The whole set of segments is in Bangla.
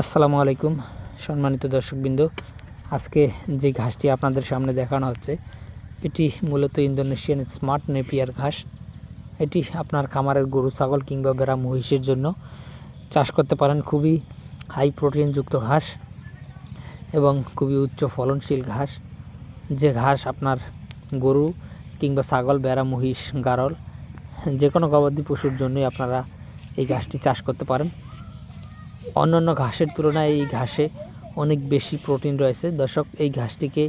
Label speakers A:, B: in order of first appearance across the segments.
A: আসসালামু আলাইকুম, সম্মানিত দর্শকবৃন্দ। আজকে যে ঘাসটি আপনাদের সামনে দেখানো হচ্ছে, এটি মূলত ইন্দোনেশিয়ান স্মার্ট নেপিয়ার ঘাস। এটি আপনার খামারের গরু, ছাগল কিংবা বেড়া মহিষের জন্য চাষ করতে পারেন। খুবই হাই প্রোটিনযুক্ত ঘাস এবং খুবই উচ্চ ফলনশীল ঘাস। যে ঘাস আপনার গরু কিংবা ছাগল বেড়া মহিষ, গারল, যে কোনো গবাদি পশুর জন্যই আপনারা এই ঘাসটি চাষ করতে পারেন। অন্যান্য ঘাসের তুলনায় এই ঘাসে অনেক বেশি প্রোটিন রয়েছে। দর্শক, এই ঘাসটিকে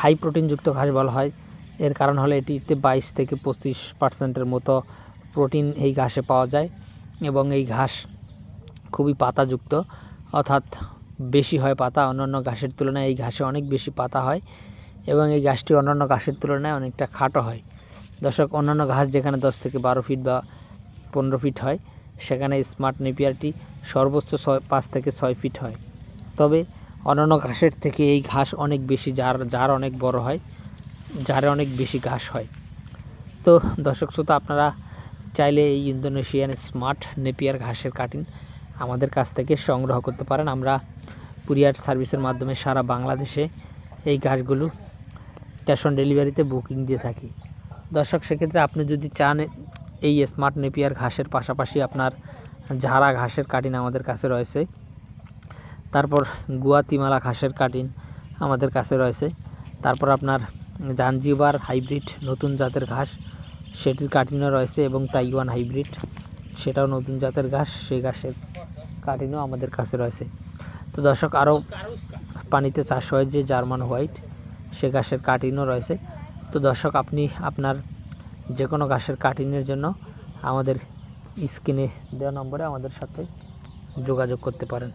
A: হাই প্রোটিনযুক্ত ঘাস বলা হয়। এর কারণ হলো এটিতে বাইশ থেকে পঁচিশ পার্সেন্টের মতো প্রোটিন এই ঘাসে পাওয়া যায় এবং এই ঘাস খুবই পাতাযুক্ত। অর্থাৎ বেশি হয় পাতা, অন্যান্য ঘাসের তুলনায় এই ঘাসে অনেক বেশি পাতা হয় এবং এই ঘাসটি অন্যান্য ঘাসের তুলনায় অনেকটা খাটো হয়। দর্শক, অন্যান্য ঘাস যেখানে দশ থেকে বারো ফিট বা পনেরো ফিট হয় সেখানে স্মার্ট নেপিয়ারটি সর্বোচ্চ ছয়, পাঁচ থেকে ছয় ফিট হয়। তবে অন্যান্য ঘাসের থেকে এই ঘাস অনেক বেশি, যার যার অনেক বড় হয়, যারে অনেক বেশি ঘাস হয়। তো দর্শক শ্রোতা, আপনারা চাইলে এই ইন্দোনেশিয়ান স্মার্ট নেপিয়ার ঘাসের কাটিং আমাদের কাছ থেকে সংগ্রহ করতে পারেন। আমরা কুরিয়ার সার্ভিসের মাধ্যমে সারা বাংলাদেশে এই ঘাসগুলো ক্যাশ অন ডেলিভারিতে বুকিং দিয়ে থাকি। দর্শক, সেক্ষেত্রে আপনি যদি চান এই স্মার্ট নেপিয়ার ঘাসের পাশাপাশি আপনার ঝাড়া ঘাসের কাটিন আমাদের কাছে রয়েছে। তারপর গুয়াতিমালা ঘাসের কাটিন আমাদের কাছে রয়েছে। তারপর আপনার জাঞ্জিবার হাইব্রিড নতুন জাতের ঘাস, সেটির কাটিনও রয়েছে এবং তাইওয়ান হাইব্রিড, সেটাও নতুন জাতের ঘাস, সেই ঘাসের কাটিনও আমাদের কাছে রয়েছে। তো দর্শক, আরও পানিতে চাষ হয় যে জার্মান হোয়াইট, সে ঘাসের কাটিনও রয়েছে। তো দর্শক, আপনি আপনার যে কোনো গাছের কাটিংয়ের জন্য আমাদের স্ক্রিনে দেওয়া নম্বরে আমাদের সাথে যোগাযোগ করতে পারেন।